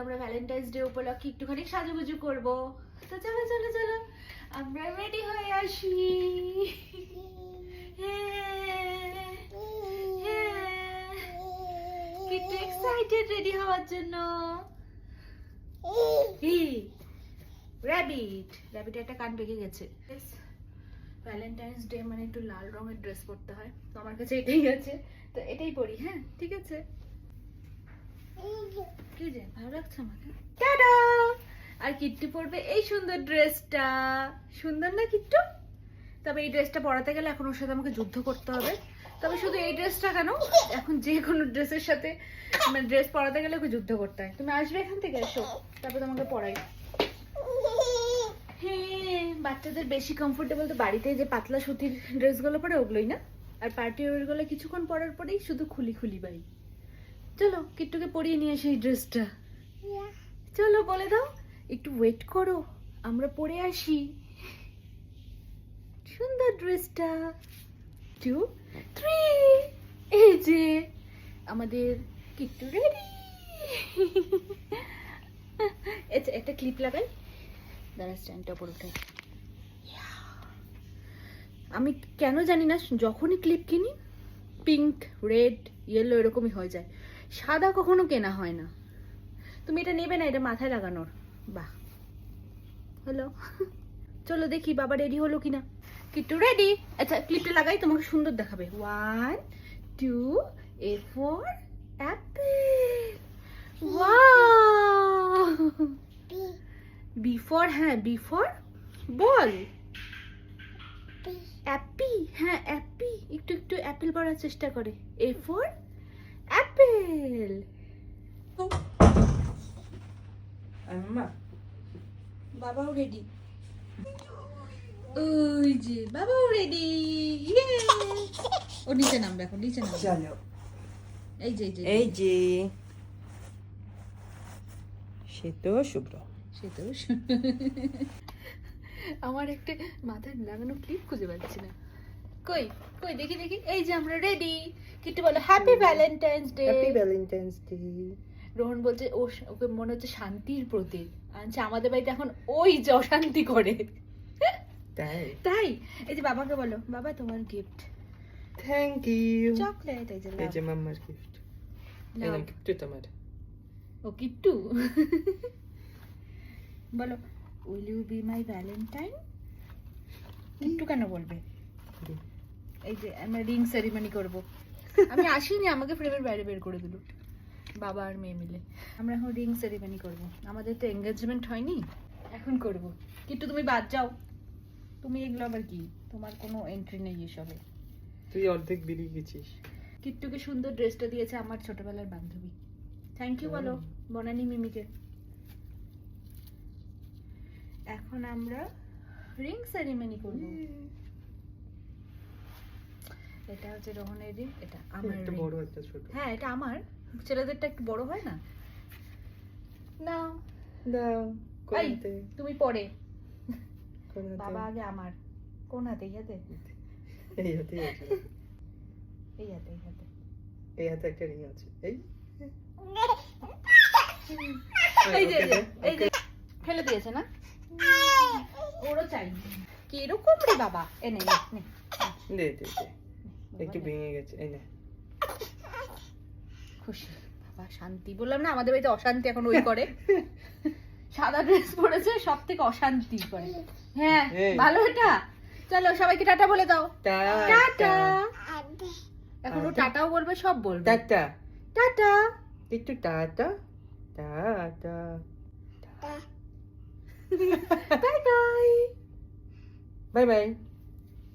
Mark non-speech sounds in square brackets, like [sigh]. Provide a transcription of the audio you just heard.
আমরা Valentine's day উপলক্ষে একটুখানি সাজুগুজু করব তো চলো চলো চলো আমরা রেডি হয়ে আসি হ্যাঁ, হ্যাঁ। এক্সাইটেড রেডি হওয়ার জন্য র্যাবিট র্যাবিট একটা কান পেকে গেছে ভ্যালেন্টাইন্স ডে মানে একটু লাল রঙের ড্রেস পরতে হয় তো আমার কাছে এটাই আছে তো এটাই পরি হ্যাঁ ঠিক আছে কি যে ভালো লাগছে আমাকে? টাটা আর কিট্টু পরবে এই সুন্দর ড্রেসটা সুন্দর না কিট্টু? তবে এই ড্রেসটা পরাতে গেলে এখন ওর সাথে আমাকে যুদ্ধ করতে হবে। তবে শুধু এই ড্রেসটা কেন? এখন যে কোনো ড্রেসের সাথে মানে ড্রেস পরাতে গেলে ওকে যুদ্ধ করতে হয়। তুমি আসবে এখান থেকে এসো। তারপর তোমাকে পরাই হ্যাঁ বাচ্চাদের বেশি কমফোর্টেবল তো বাড়িতে যে পাতলা সুতির ড্রেসগুলো পরে ওগুলোই না? আর পার্টি ওয়ারগুলো কিছুক্ষণ পরার পরেই শুধু খুলি খুলি বাড়ি। চলো কিট্টুকে পরিয়ে নিয়ে আসি এই ড্রেসটা। চলো বলে দাও। একটু ওয়েট করো আমরা পরে আসি। সুন্দর ড্রেসটা। টু থ্রি এই যে আমাদের কিট্টু রেডি আচ্ছা একটা ক্লিপ লাগাই। দাঁড়া স্ট্যান্ডটা উপর উঠে আমি কেন জানি না যখনই ক্লিপ কিনি পিঙ্ক রেড ইয়েলো এরকমই হয়ে যায়। সাদা কখনো কেনা হয় না। তুমি এটা নেবে না এটা মাথায় লাগানোর। বাহ। হলো। [laughs] চলো দেখি বাবা রেডি হলো কিনা। কিট্টু রেডি আচ্ছা ক্লিপটা লাগাই তোমাকে সুন্দর দেখাবে। One two A for apple B for হ্যাঁ বিফোর বল অ্যাপি হ্যাঁ অ্যাপি একটু একটু অ্যাপেল পড়ার চেষ্টা করে। এ ফোর অ্যাপেল বাবাও রেডি ওই যে বাবাও রেডি ও নিচে নামবে এখন নিচে নামবে চলো। এই যে এই যে এই যে। সে তো শুভ্র। সে তো আমার একটা মাথায় লাগানো ক্লিপ খুঁজে পাচ্ছি না। কই? কই দেখি দেখি। এই যে আমরা রেডি কিট্টু বলো happy Valentine's day happy Valentine's day Rohan বলছে ও ওকে মনে হচ্ছে শান্তির প্রতীক। আমাদের বাড়িতে এখন ওই যে অশান্তি করে। তাই? তাই। এই যে বাবাকে বলো বাবা তোমার গিফট থ্যাংক ইউ চকলেট এই যে এই যে মাম্মার গিফট এই তোমার। ও কিট্টু। বলো will you be my valentine Kittu কেন বলবে? এই যে আমরা রিং সেরিমনি করব। আমি আসিনি আমাকে ফ্রেমের বাইরে বের করে দিল। বাবা আর মেয়ে মিলে। আমরা এখন রিং সেরিমনি করব। আমাদের তো এঙ্গেজমেন্ট হয়নি এখন করব। কিট্টু তুমি বাদ যাও। তুমি এগুলো আবার কি? তোমার কোনো এন্ট্রি নেই এসবে। তুই অর্ধেক বেরিয়ে গেছিস। কিট্টুকে সুন্দর ড্রেসটা দিয়েছে আমার ছোটবেলার বান্ধবী। থ্যাংক ইউ বলো। বনানি মিমিকে। এখন আমরা রিং সেরিমনি করব। এটা হচ্ছে রোহনের রিং এটা আমার একটা। বড় একটা ছোট। হ্যাঁ এটা আমার। ছেলেদেরটা একটু বড় হয় না? না দাও কোনতে তুমি পরে। বাবা আগে আমার। কোন হাতে এই হাতে? এই হাতে এই হাতে। এই হাতে এই হাতে। একটা রিং আছে। এই। [laughs] এই যে এই যে, ফেলে দিয়েছে না? [laughs] ওরও চাই। কীরকম রে বাবা? এনে নে দে দে দে। একটু ভেঙে গেছে এই না। খুশি। বাবা শান্তি। বললাম না আমাদের বাড়িতে অশান্তি এখন ওই করে। সাদা ড্রেস পরেছে সব থেকে অশান্তি করে। হ্যাঁ ভালো এটা? চলো সবাইকে টাটা বলে দাও। টাটা। এখন ও টাটাও বলবে সব বলবে। টাটা। টাটা। একটু ta-ta. Ta-ta. [laughs] Bye bye. Bye bye.